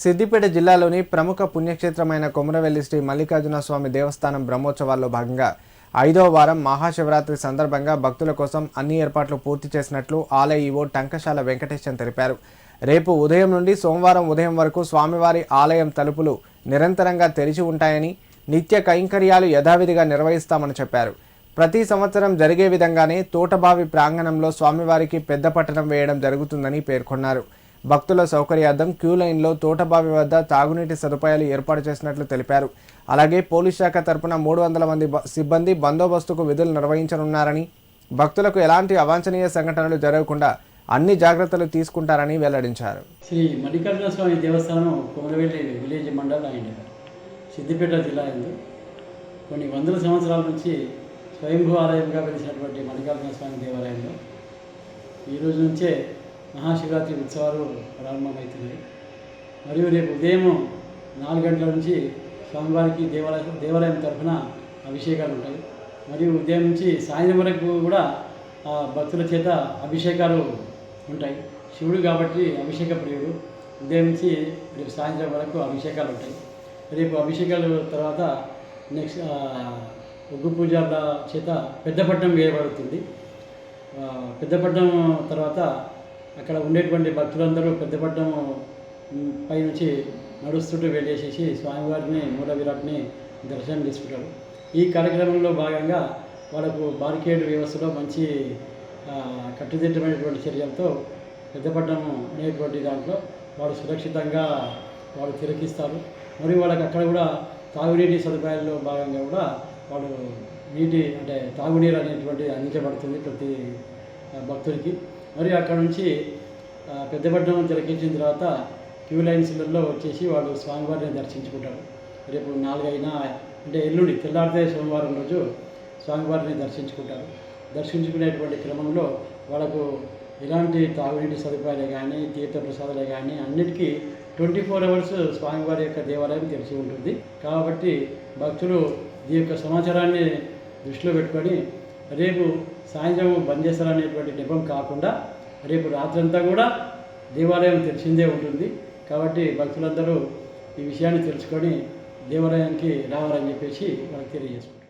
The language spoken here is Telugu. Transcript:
సిద్దిపేట జిల్లాలోని ప్రముఖ పుణ్యక్షేత్రమైన కొమరవెల్లి శ్రీ మల్లికార్జున స్వామి దేవస్థానం బ్రహ్మోత్సవాల్లో భాగంగా ఐదవ వారం మహాశివరాత్రి సందర్భంగా భక్తుల కోసం అన్ని ఏర్పాట్లు పూర్తి చేసినట్లు ఆలయ ఈవో టంకశాల వెంకటేశన్ తెలిపారు. రేపు ఉదయం నుండి సోమవారం ఉదయం వరకు స్వామివారి ఆలయం తలుపులు నిరంతరంగా తెరిచి ఉంటాయని నిత్య కైంకర్యాలు యథావిధిగా నిర్వహిస్తామని చెప్పారు. ప్రతి సంవత్సరం జరిగే విధంగానే తోటబావి ప్రాంగణంలో స్వామివారికి పెద్ద పట్టణం వేయడం జరుగుతుందని పేర్కొన్నారు. భక్తుల సౌకర్యార్థం క్యూ లైన్లో తోటబావి వద్ద తాగునీటి సదుపాయాలు ఏర్పాటు చేసినట్లు తెలిపారు. అలాగే పోలీస్ శాఖ తరపున మూడు వందల మంది సిబ్బంది బందోబస్తుకు విధులు నిర్వహించనున్నారని భక్తులకు ఎలాంటి అవాంఛనీయ సంఘటనలు జరగకుండా అన్ని జాగ్రత్తలు తీసుకుంటారని వెల్లడించారు. శ్రీ మల్లికార్జున స్వామి దేవస్థానం కొమరవెల్లి విలేజ్ మండల్ అండ్ సిద్దిపేట జిల్లా ఎందు కొన్ని వందల సంవత్సరాల నుంచి స్వయంభూ ఆలయంగా వెలిసినటువంటి మల్లికార్జున స్వామి దేవాలయంలో ఈరోజు నుంచే మహాశివరాత్రి ఉత్సవాలు ప్రారంభమవుతున్నాయి. మరియు రేపు ఉదయం నాలుగు గంటల నుంచి స్వామివారికి దేవాలయం దేవాలయం తరఫున అభిషేకాలు ఉంటాయి. మరియు ఉదయం నుంచి సాయంత్రం వరకు కూడా భక్తుల చేత అభిషేకాలు ఉంటాయి. శివుడు కాబట్టి అభిషేక ప్రియుడు. ఉదయం నుంచి రేపు సాయంత్రం వరకు అభిషేకాలు ఉంటాయి. రేపు అభిషేకాలు తర్వాత నెక్స్ట్ ఒగ్గు పూజల చేత పెద్దపట్నం వేయబడుతుంది పెద్దపట్నం తర్వాత అక్కడ ఉండేటువంటి భక్తులందరూ పెద్దపట్నం పైనుంచి పై నుంచి నడుస్తుంటూ వెళ్ళేసేసి స్వామివారిని మూల విరాట్ని దర్శనం చేసుకుంటారు. ఈ కార్యక్రమంలో భాగంగా వాళ్ళకు బారికేడ్ వ్యవస్థలో మంచి కట్టుదిట్టమైనటువంటి చర్యలతో పెద్దపట్నం అనేటువంటి దాంట్లో వాళ్ళు సురక్షితంగా వాళ్ళు తిరకిస్తారు. మరియు వాళ్ళకి అక్కడ కూడా తాగునీటి సదుపాయాల్లో భాగంగా కూడా వాళ్ళు నీటి అంటే తాగునీరు అనేటువంటిది అందించబడుతుంది ప్రతి భక్తుడికి. మరియు అక్కడ నుంచి ఆ, పెద్దపట్నం తిలకించిన తర్వాత క్యూ లైన్స్లలో వచ్చేసి వాళ్ళు స్వామివారిని దర్శించుకుంటారు. రేపు నాలుగైనా అంటే ఎల్లుండి తెల్లారితే సోమవారం రోజు స్వామివారిని దర్శించుకుంటారు. దర్శించుకునేటువంటి క్రమంలో వాళ్ళకు ఎలాంటి తాగునీటి సదుపాయాలే కానీ తీర్థప్రసాదాలే కానీ అన్నిటికీ ట్వంటీ ఫోర్ అవర్స్ స్వామివారి యొక్క దేవాలయం తెరిచి ఉంటుంది. కాబట్టి భక్తులు ఈ యొక్క సమాచారాన్ని దృష్టిలో పెట్టుకొని రేపు సాయంత్రం బంద్ చేస్తారనేటువంటి నెపం కాకుండా రేపు రాత్రంతా కూడా దేవాలయం తెరిచిందే ఉంటుంది. కాబట్టి భక్తులందరూ ఈ విషయాన్ని తెలుసుకొని దేవాలయానికి రావాలని చెప్పేసి వాళ్ళకి తెలియజేసుకుంటున్నాం.